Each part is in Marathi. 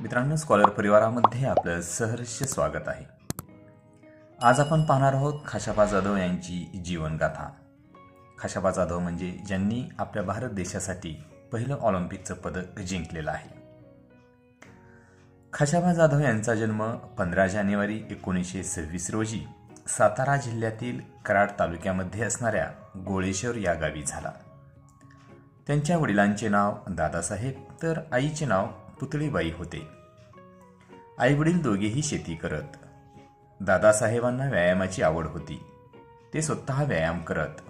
मित्रांनो स्कॉलर परिवारामध्ये आपलं सहर्ष स्वागत आहे. आज आपण पाहणार आहोत खाशाबा जाधव यांची जीवनगाथा. खाशाबा जाधव म्हणजे ज्यांनी आपल्या भारत देशासाठी पहिलं ऑलिम्पिकचं पदक जिंकलेलं आहे. खाशाबा जाधव यांचा जन्म पंधरा जानेवारी एकोणीसशे सव्वीस रोजी सातारा जिल्ह्यातील कराड तालुक्यामध्ये असणाऱ्या गोळेश्वर या गावी झाला. त्यांच्या वडिलांचे नाव दादासाहेब तर आईचे नाव पुतळीबाई होते. आईवडील दोघेही शेती करत. दादासाहेबांना व्यायामाची आवड होती. ते स्वतः व्यायाम करत.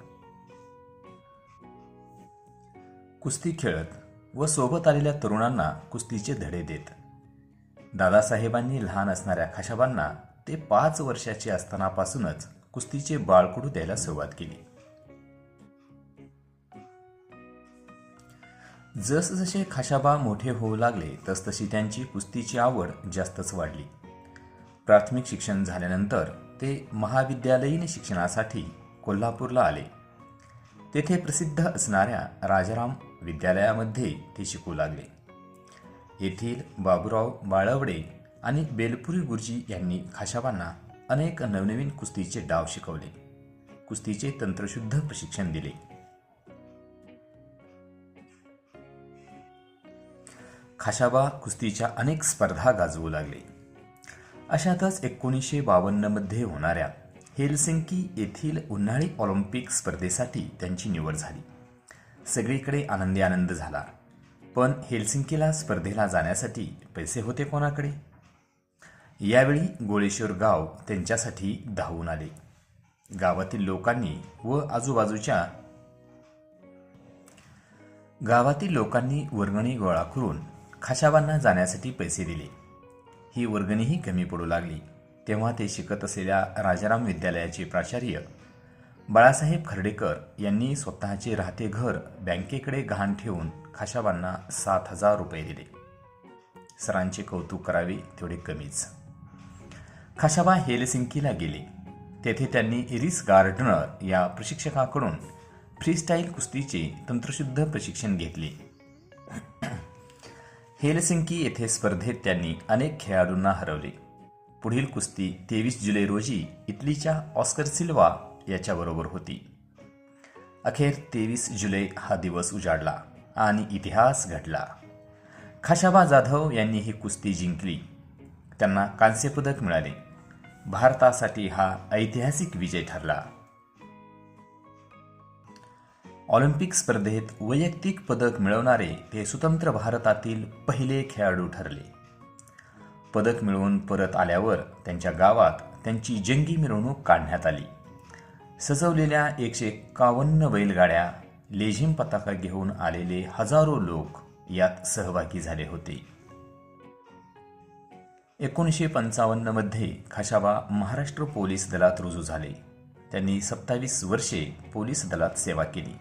कुस्ती खेळत व सोबत आलेल्या तरुणांना कुस्तीचे धडे देत. दादासाहेबांनी लहान असणाऱ्या खाशाबांना ते पाच वर्षाचे असतानापासूनच कुस्तीचे बाळकुडू द्यायला सुरुवात केली. जसजसे खाशाबा मोठे होऊ लागले तसतशी त्यांची कुस्तीची आवड जास्तच वाढली. प्राथमिक शिक्षण झाल्यानंतर ते महाविद्यालयीन शिक्षणासाठी कोल्हापूरला आले. तेथे प्रसिद्ध असणाऱ्या राजाराम विद्यालयामध्ये ते शिकू लागले. येथील बाबुराव बाळवडे आणि बेलपुरी गुरुजी यांनी खाशाबांना अनेक नवनवीन कुस्तीचे डाव शिकवले. कुस्तीचे तंत्रशुद्ध प्रशिक्षण दिले. खाशाबा कुस्तीच्या अनेक स्पर्धा गाजवू लागले. अशातच एकोणीसशे बावन्नमध्ये होणाऱ्या हेलसिंकी येथील उन्हाळी ऑलिम्पिक स्पर्धेसाठी त्यांची निवड झाली. सगळीकडे आनंदी आनंद झाला. पण हेलसिंकीला स्पर्धेला जाण्यासाठी पैसे होते कोणाकडे? यावेळी गोळेश्वर गाव त्यांच्यासाठी धावून आले. गावातील लोकांनी व आजूबाजूच्या गावातील लोकांनी वर्गणी गोळा करून खाशाबांना जाण्यासाठी पैसे दिले. ही वर्गणीही कमी पडू लागली. तेव्हा ते शिकत असलेल्या राजाराम विद्यालयाचे प्राचार्य बाळासाहेब खर्डेकर यांनी स्वतःचे राहते घर बँकेकडे गहाण ठेवून खाशाबांना सात हजार रुपये दिले. सरांचे कौतुक करावे तेवढे कमीच. खाशाबा हेलसिंकीला गेले. तेथे त्यांनी इरिस गार्डनर या प्रशिक्षकाकडून फ्रीस्टाईल कुस्तीचे तंत्रशुद्ध प्रशिक्षण घेतले. हेलसिंकी येथे स्पर्धेत त्यांनी अनेक खेळाडूंना हरवले. पुढील कुस्ती तेवीस जुलै रोजी इटलीच्या ऑस्कर सिल्वा याच्याबरोबर होती. अखेर तेवीस जुलै हा दिवस उजाडला आणि इतिहास घडला. खाशाबा जाधव यांनी ही कुस्ती जिंकली. त्यांना कांस्यपदक मिळाले. भारतासाठी हा ऐतिहासिक विजय ठरला. ऑलिम्पिक स्पर्धेत वैयक्तिक पदक मिळवणारे ते स्वतंत्र भारतातील पहिले खेळाडू ठरले. पदक मिळवून परत आल्यावर त्यांच्या गावात त्यांची जंगी मिरवणूक काढण्यात आली. सजवलेल्या एकशे एकावन्न बैलगाड्या लेझिम पताका घेऊन आलेले हजारो लोक यात सहभागी झाले होते. एकोणीसशे पंचावन्नमध्ये खाशाबा महाराष्ट्र पोलीस दलात रुजू झाले. त्यांनी सत्तावीस वर्षे पोलीस दलात सेवा केली.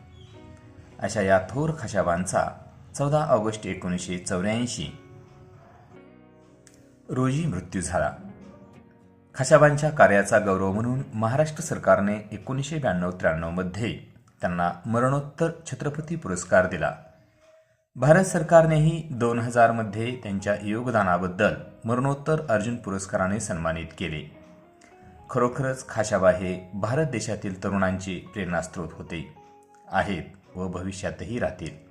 अशा या थोर खाशाबांचा चौदा ऑगस्ट एकोणीसशे चौऱ्याऐंशी. रोजी मृत्यू झाला. खाशाबांच्या कार्याचा गौरव म्हणून महाराष्ट्र सरकारने एकोणीसशे ब्याण्णव त्र्याण्णवमध्ये त्यांना मरणोत्तर छत्रपती पुरस्कार दिला. भारत सरकारनेही दोन हजारमध्ये त्यांच्या योगदानाबद्दल मरणोत्तर अर्जुन पुरस्काराने सन्मानित केले. खरोखरच खाशाबा हे भारत देशातील तरुणांचे प्रेरणास्त्रोत होते. आहेत व भविष्यातही राहतील.